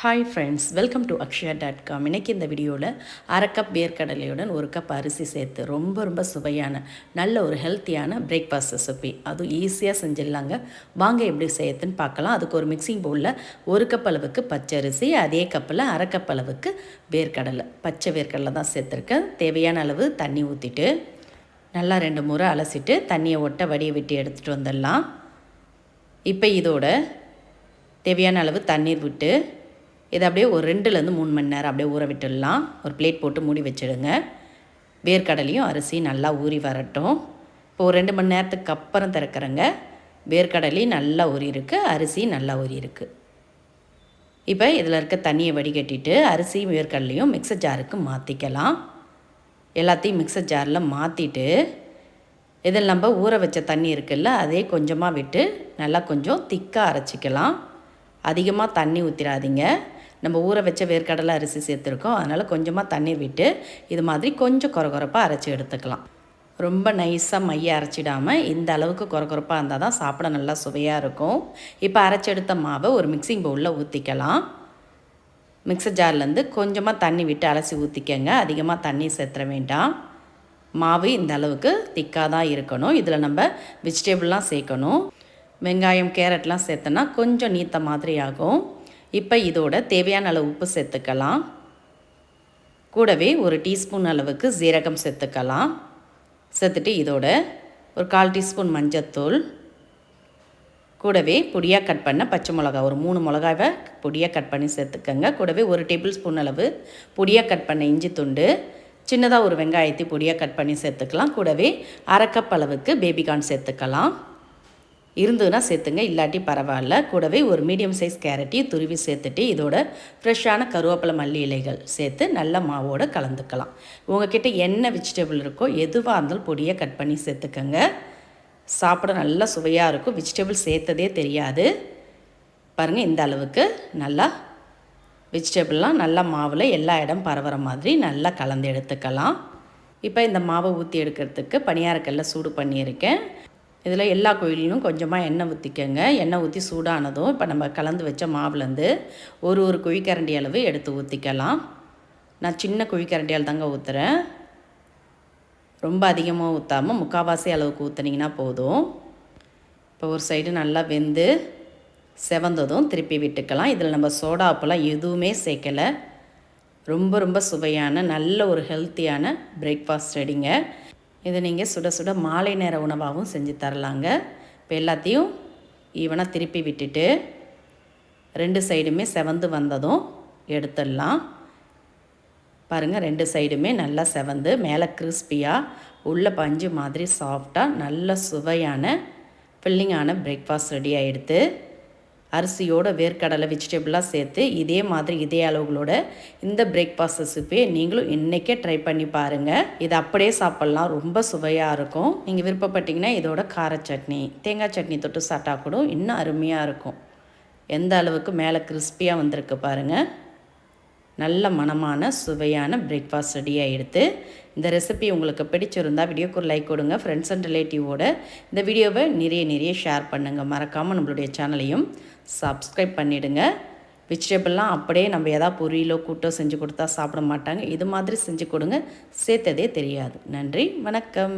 Hi friends welcome to Akshaya dot com இன்றைக்கி இந்த வீடியோவில் அரை கப் வேர்க்கடலையுடன் ஒரு கப் அரிசி சேர்த்து ரொம்ப ரொம்ப சுவையான நல்ல ஒரு ஹெல்த்தியான பிரேக்ஃபாஸ்ட் ரெசிபி அதுவும் ஈஸியாக செஞ்சிடலாங்க. வாங்க எப்படி செய்யறதுன்னு பார்க்கலாம். அதுக்கு ஒரு மிக்சிங் பவுலில் ஒரு கப் அளவுக்கு பச்சரிசி அதே கப்பில் அரை கப் அளவுக்கு வேர்க்கடலை பச்சை வேர்க்கடலை தான் சேர்த்துருக்கேன். தேவையான அளவு தண்ணி ஊற்றிட்டு நல்லா ரெண்டு முறை அலசிட்டு தண்ணியை ஒட்ட வடியை விட்டு எடுத்துகிட்டு வந்துடலாம். இப்போ இதோட தேவையான அளவு தண்ணீர் விட்டு இதை அப்படியே ஒரு ரெண்டுலேருந்து மூணு மணி நேரம் அப்படியே ஊற விட்டுடலாம். ஒரு பிளேட் போட்டு மூடி வச்சுடுங்க. வேர்க்கடலையும் அரிசி நல்லா ஊறி வரட்டும். இப்போ ஒரு ரெண்டு மணி நேரத்துக்கு அப்புறம் திறக்கிறேங்க. வேர்க்கடலையும் நல்லா ஊறி இருக்குது அரிசி நல்லா ஊறி இருக்குது இப்போ இதில் இருக்க தண்ணியை வடிகட்டிட்டு அரிசியும் வேர்க்கடலையும் மிக்சர் ஜாருக்கு மாற்றிக்கலாம் எல்லாத்தையும் மிக்சர் ஜாரில் மாற்றிட்டு இதில் நம்ம ஊற வச்ச தண்ணி இருக்குல்ல அதே கொஞ்சமாக விட்டு நல்லா கொஞ்சம் திக்காக அரைச்சிக்கலாம். அதிகமாக தண்ணி ஊற்றிடாதீங்க நம்ம ஊற வச்ச வேர்க்கடலை அரிசி சேர்த்துருக்கோம். அதனால் கொஞ்சமாக தண்ணீர் விட்டு இது மாதிரி கொஞ்சம் குறகுறப்பாக அரைச்சி எடுத்துக்கலாம். ரொம்ப நைஸாக மைய அரைச்சிடாமல் இந்த அளவுக்கு குறகுறப்பாக இருந்தால் தான் சாப்பிட நல்லா சுவையாக இருக்கும். இப்போ அரைச்சி எடுத்த மாவை ஒரு மிக்சிங் பவுலில் ஊற்றிக்கலாம் மிக்சர் ஜார்லேருந்து கொஞ்சமாக தண்ணி விட்டு அலசி ஊற்றிக்கங்க அதிகமாக தண்ணி சேர்த்துற வேண்டாம். மாவு இந்த அளவுக்கு திக்காக தான் இருக்கணும். இதில் நம்ம வெஜிடபிள்லாம் சேர்க்கணும். வெங்காயம் கேரட்லாம் சேர்த்தோன்னா கொஞ்சம் நீத்த மாதிரி ஆகும். இப்போ இதோட தேவையான அளவு உப்பு சேர்த்துக்கலாம். கூடவே ஒரு டீஸ்பூன் அளவுக்கு ஜீரகம் சேர்த்துக்கலாம். சேர்த்துட்டு இதோட ஒரு கால் டீஸ்பூன் மஞ்சத்தூள் கூடவே பொடியாக கட் பண்ண பச்சை மிளகா ஒரு மூணு மிளகாவை பொடியாக கட் பண்ணி சேர்த்துக்கோங்க. கூடவே ஒரு டேபிள் ஸ்பூன் அளவு பொடியாக கட் பண்ண இஞ்சி துண்டு. சின்னதாக ஒரு வெங்காயத்தை பொடியாக கட் பண்ணி சேர்த்துக்கலாம். கூடவே அரை கப் அளவுக்கு பேபிகார்ன் சேர்த்துக்கலாம். இருந்ததுன்னா சேர்த்துங்க இல்லாட்டி பரவாயில்ல. கூடவே ஒரு மீடியம் சைஸ் கேரட்டையும் துருவி சேர்த்துட்டு இதோட ஃப்ரெஷ்ஷான கருவேப்பிலை மல்லி இலைகள் சேர்த்து நல்ல மாவோடு கலந்துக்கலாம். உங்ககிட்ட என்ன வெஜிடபிள் இருக்கோ எதுவாக இருந்தாலும் பொடியை கட் பண்ணி சேர்த்துக்கோங்க. சாப்பிட நல்லா சுவையாக இருக்கும். வெஜிடபிள் சேர்த்ததே தெரியாது. பாருங்கள் இந்த அளவுக்கு நல்லா வெஜிடபிள்லாம் நல்லா மாவில் எல்லா இடம் பரவுற மாதிரி நல்லா கலந்து எடுத்துக்கலாம். இப்போ இந்த மாவை ஊற்றி எடுக்கிறதுக்கு பணியாரக்கல்ல சூடு பண்ணியிருக்கேன். இதில் எல்லா கோயிலையும் கொஞ்சமாக எண்ணெய் ஊற்றிக்கங்க. எண்ணெய் ஊற்றி சூடானதும் இப்போ நம்ம கலந்து வச்ச மாவுலேருந்து ஒரு ஒரு குழிக்கரண்டி அளவு எடுத்து ஊற்றிக்கலாம். நான் சின்ன குழிக்கரண்டியால் தாங்க ஊற்றுறேன். ரொம்ப அதிகமாக ஊற்றாமல் முக்கால்வாசி அளவுக்கு ஊற்றுனீங்கன்னா போதும். இப்போ ஒரு சைடு நல்லா வெந்து செவந்ததும் திருப்பி விட்டுக்கலாம். இதில் நம்ம சோடா உப்புலாம் எதுவுமே சேர்க்கலை. ரொம்ப ரொம்ப சுவையான நல்ல ஒரு ஹெல்த்தியான பிரேக்ஃபாஸ்ட் ரெடிங்க இதை நீங்கள் சுட சுட மாலை நேர உணவாகவும் செஞ்சு தரலாங்க. இப்போ எல்லாத்தையும் ஈவனாக திருப்பி விட்டுட்டு ரெண்டு சைடுமே செவந்து வந்ததும் எடுத்துடலாம். பாருங்கள் ரெண்டு சைடுமே நல்லா செவந்து மேலே கிறிஸ்பியாக உள்ள பஞ்சு மாதிரி சாஃப்டாக நல்ல சுவையான ஃபில்லிங்கான பிரேக்ஃபாஸ்ட் ரெடி ஆகிடுது அரிசியோட வேர்க்கடலை வெஜிடபிளாக சேர்த்து இதே மாதிரி இதே அளவுகளோட இந்த பிரேக்ஃபாஸ்ட் ரெசிபியை நீங்களும் இன்றைக்கே ட்ரை பண்ணி பாருங்கள் இது அப்படியே சாப்பிட்லாம். ரொம்ப சுவையாக இருக்கும். நீங்கள் விருப்பப்பட்டிங்கன்னா இதோட கார சட்னி தேங்காய் சட்னி தொட்டு சாப்பிட்டா கூட இன்னும் அருமையாக இருக்கும். எந்த அளவுக்கு மேலே கிறிஸ்பியாக வந்திருக்கு பாருங்கள் நல்ல மனமான சுவையான பிரேக்ஃபாஸ்ட் ரெடியாக எடுத்து இந்த ரெசிபி உங்களுக்கு பிடிச்சிருந்தால் வீடியோக்கு ஒரு லைக் கொடுங்க ஃப்ரெண்ட்ஸ் அண்ட் ரிலேட்டிவோட இந்த வீடியோவை நிறைய நிறைய ஷேர் பண்ணுங்கள் மறக்காமல் நம்மளுடைய சேனலையும் சப்ஸ்கிரைப் பண்ணிவிடுங்க வெஜிடபிள்லாம் அப்படியே நம்ம எதாவது பொரியலோ கூட்டோ செஞ்சு கொடுத்தா சாப்பிட மாட்டாங்க. இது மாதிரி செஞ்சு கொடுங்க. சேர்த்ததே தெரியாது. நன்றி வணக்கம்.